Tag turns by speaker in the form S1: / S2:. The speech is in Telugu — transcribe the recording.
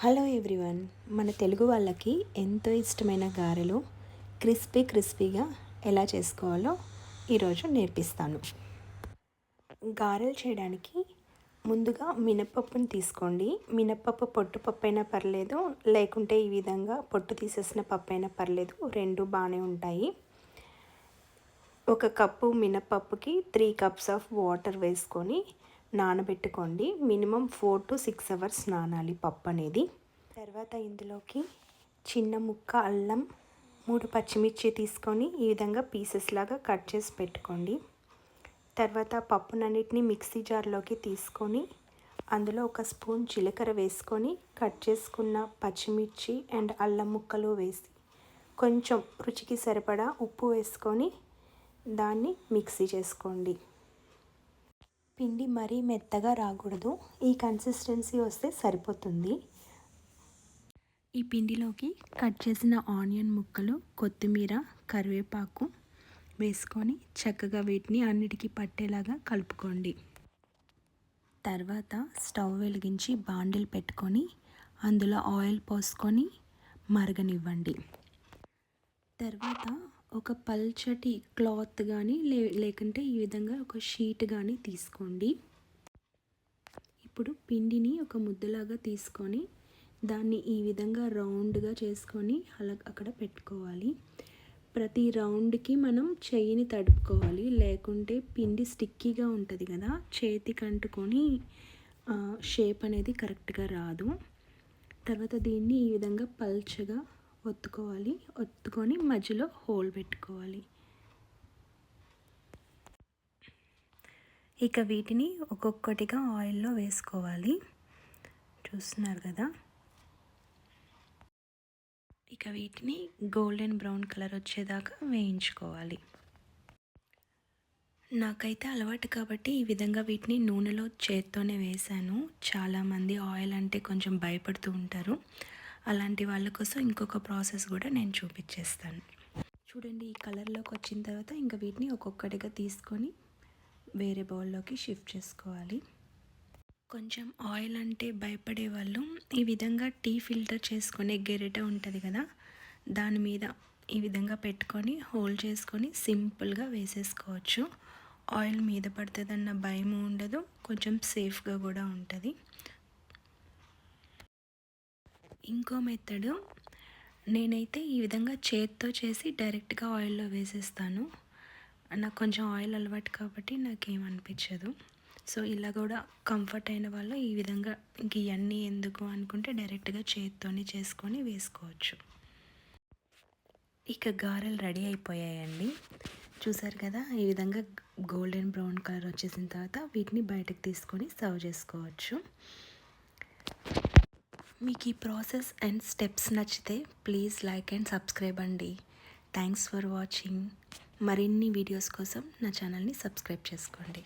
S1: హలో ఎవ్రీవన్ మన తెలుగు వాళ్ళకి ఎంతో ఇష్టమైన గారెలు క్రిస్పీ క్రిస్పీగా ఎలా చేసుకోవాలో ఈరోజు నేర్పిస్తాను. గారెలు చేయడానికి ముందుగా మినపప్పుని తీసుకోండి. మినపప్పు పొట్టు పప్పు అయినా పర్లేదు లేకుంటే ఈ విధంగా పొట్టు తీసేసిన పప్పు అయినా పర్లేదు రెండు బాగానే ఉంటాయి. ఒక కప్పు మినపప్పుకి త్రీ కప్స్ ఆఫ్ వాటర్ వేసుకొని నానబెట్టుకోండి. Minimum four to six hours నానాలి పప్పు అనేది. తర్వాత ఇందులోకి చిన్న ముక్క అల్లం మూడు పచ్చిమిర్చి తీసుకొని ఈ విధంగా పీసెస్ లాగా కట్ చేసి పెట్టుకోండి. తర్వాత పప్పునన్నిటిని మిక్సీ జార్లోకి తీసుకొని అందులో ఒక స్పూన్ జీలకర్ర వేసుకొని కట్ చేసుకున్న పచ్చిమిర్చి అండ్ అల్లం ముక్కలు వేసి కొంచెం రుచికి సరిపడా ఉప్పు వేసుకొని దాన్ని మిక్సీ చేసుకోండి. పిండి మరీ మెత్తగా రాకూడదు. ఈ కన్సిస్టెన్సీ వస్తే సరిపోతుంది. ఈ పిండిలోకి కట్ చేసిన ఆనియన్ ముక్కలు కొత్తిమీర కరివేపాకు వేసుకొని చక్కగా వీటిని అన్నిటికీ పట్టేలాగా కలుపుకోండి. తర్వాత స్టవ్ వెలిగించి బాండిల్ పెట్టుకొని అందులో ఆయిల్ పోసుకొని మరగనివ్వండి. తర్వాత ఒక పల్చటి క్లాత్ కానీ లే లేకుంటే ఈ విధంగా ఒక షీట్ కానీ తీసుకోండి. ఇప్పుడు పిండిని ఒక ముద్దలాగా తీసుకొని దాన్ని ఈ విధంగా రౌండ్గా చేసుకొని అలా అక్కడ పెట్టుకోవాలి. ప్రతి రౌండ్కి మనం చెయ్యిని తడుపుకోవాలి. లేకుంటే పిండి స్టిక్కీగా ఉంటుంది కదా చేతికి అంటుకొని షేప్ అనేది కరెక్ట్గా రాదు. తర్వాత దీన్ని ఈ విధంగా పల్చగా ఒత్తుకోవాలి. ఒత్తుకొని మధ్యలో హోల్ పెట్టుకోవాలి. ఇక వీటిని ఒక్కొక్కటిగా ఆయిల్లో వేసుకోవాలి. చూస్తున్నారు కదా? ఇక వీటిని గోల్డెన్ బ్రౌన్ కలర్ వచ్చేదాకా వేయించుకోవాలి. నాకైతే అలవాటు కాబట్టి ఈ విధంగా వీటిని నూనెలో చేత్తోనే వేశాను. చాలామంది ఆయిల్ అంటే కొంచెం భయపడుతూ ఉంటారు. అలాంటి వాళ్ళ కోసం ఇంకొక ప్రాసెస్ కూడా నేను చూపించేస్తాను. చూడండి ఈ కలర్లోకి వచ్చిన తర్వాత ఇంకా వీటిని ఒక్కొక్కటిగా తీసుకొని వేరే బౌల్లోకి షిఫ్ట్ చేసుకోవాలి. కొంచెం ఆయిల్ అంటే భయపడే వాళ్ళు ఈ విధంగా టీ ఫిల్టర్ చేసుకునే గెరిట ఉంటుంది కదా దాని మీద ఈ విధంగా పెట్టుకొని హోల్డ్ చేసుకొని సింపుల్గా వేసేసుకోవచ్చు. ఆయిల్ మీద పడుతుందన్న భయం ఉండదు కొంచెం సేఫ్గా కూడా ఉంటుంది. ఇంకో మెథడు నేనైతే ఈ విధంగా చేత్తో చేసి డైరెక్ట్గా ఆయిల్లో వేసేస్తాను. నాకు కొంచెం ఆయిల్ అలవాటు కాబట్టి నాకేమనిపించదు సో ఇలా కూడా కంఫర్ట్ అయిన వాళ్ళు ఈ విధంగా ఇంక ఇవన్నీ ఎందుకు అనుకుంటే డైరెక్ట్గా చేత్తోనే చేసుకొని వేసుకోవచ్చు. ఇక గారెలు రెడీ అయిపోయాయండి. చూసారు కదా ఈ విధంగా గోల్డెన్ బ్రౌన్ కలర్ వచ్చేసిన తర్వాత వీటిని బయటకు తీసుకొని సర్వ్ చేసుకోవచ్చు. మీకు ఈ ప్రాసెస్ అండ్ స్టెప్స్ నచ్చితే ప్లీజ్ లైక్ అండ్ సబ్స్క్రైబ్ అండి. థ్యాంక్స్ ఫర్ వాచింగ్ మరిన్ని వీడియోస్ కోసం నా ఛానల్ని సబ్స్క్రైబ్ చేసుకోండి.